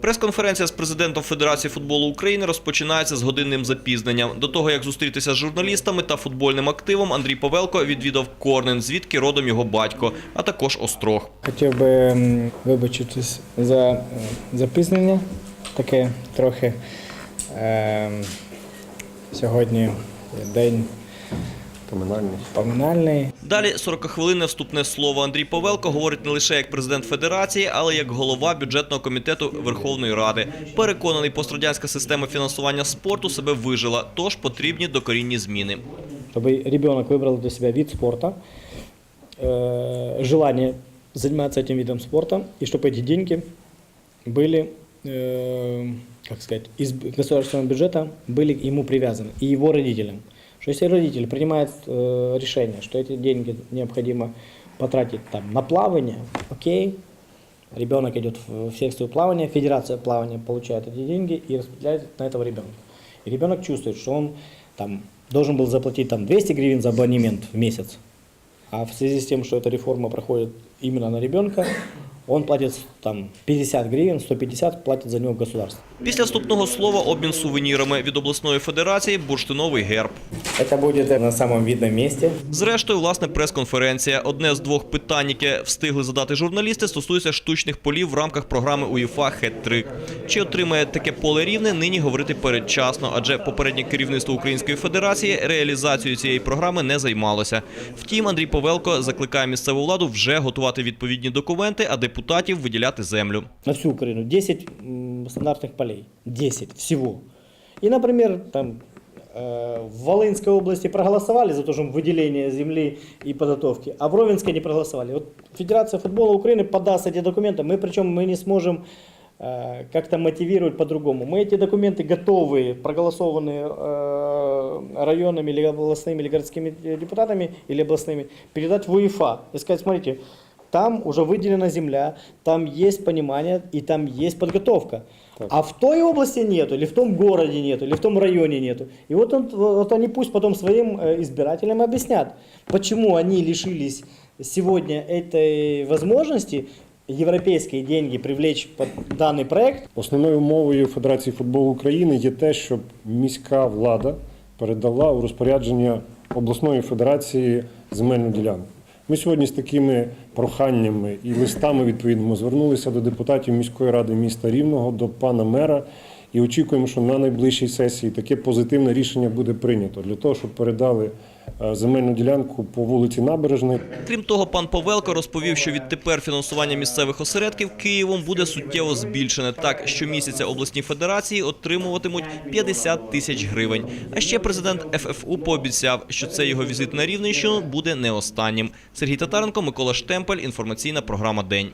Прес-конференція з президентом Федерації футболу України розпочинається з годинним запізненням. До того як зустрітися з журналістами та футбольним активом, Андрій Павелко відвідав Корнен, звідки родом його батько, а також Острог. Хотів би вибачитись за запізнення. Таке трохи е, сьогодні день Поминальний. поминальний. Далі 40-хвилинне вступне слово. Андрій Павелко говорить не лише як президент Федерації, але й як голова бюджетного комітету Верховної Ради. Переконаний, пострадянська система фінансування спорту себе вижила, тож потрібні докорінні зміни. Чтобы ребенок выбрал для себя вид спорта, э, желание заниматься этим видом спорта, и чтобы эти деньги были, э, как сказать, из б- государственного бюджета были ему привязаны, и его родителям. Что если родитель принимает э, решение, что эти деньги необходимо потратить там, на плавание, окей, ребенок идет в в секцию плавания, федерация плавания получает эти деньги и распределяет на этого ребенка. И ребенок чувствует, что он там, должен был заплатить там, 200 гривен за абонемент в месяц, а в связи с тем, что эта реформа проходит именно на ребенка, он платит там 50 гривен, 150 платит за него государство. Після вступного слова обмін сувенірами від обласної федерації бурштиновий герб. Это будет на самом видном месте. Зрештою, власне, прес-конференція. Одне з двох питань, яке встигли задати журналісти, стосується штучних полів в рамках програми УЄФА «Хет-3». Чи отримає таке поле рівне, нині говорити передчасно, адже попереднє керівництво Української Федерації реалізацією цієї програми не займалося. Втім, Андрій Повелко закликає місцеву владу вже готувати відповідні документи, а депутатів виділяти землю. на всю Украину 10 м, стандартных полей. 10 всего. И, например, там э, в Волынской области проголосовали за то, что выделение земли и подготовки, а в Ровенской не проголосовали. Вот Федерация футбола Украины подаст эти документы, мы причем мы не сможем э, как-то мотивировать по-другому. Мы эти документы готовые, проголосованные э, районными или областными или городскими э, депутатами или областными, передать в УЕФА и сказать, смотрите, там уже выделена земля, там есть понимание и там есть подготовка. А в той области нету, или в том городе нету, или в том районе нету. И вот, он, вот они пусть потом своим э, избирателям объяснят, почему они лишились сегодня этой возможности европейские деньги привлечь под данный проект. Основною умовою Федерації футболу України є те, щоб міська влада передала у розпорядження обласної федерації земельну ділянку. Ми сьогодні з такими проханнями і листами відповідно звернулися до депутатів міської ради міста Рівного, до пана мера. І очікуємо, що на найближчій сесії таке позитивне рішення буде прийнято для того, щоб передали е, земельну ділянку по вулиці Набережної. Крім того, пан Повелко розповів, що відтепер фінансування місцевих осередків Києвом буде суттєво збільшене. Так, щомісяця обласні федерації отримуватимуть 50 тисяч гривень. А ще президент ФФУ пообіцяв, що цей його візит на Рівненщину буде не останнім. Сергій Татаренко, Микола Штемпель. Інформаційна програма День.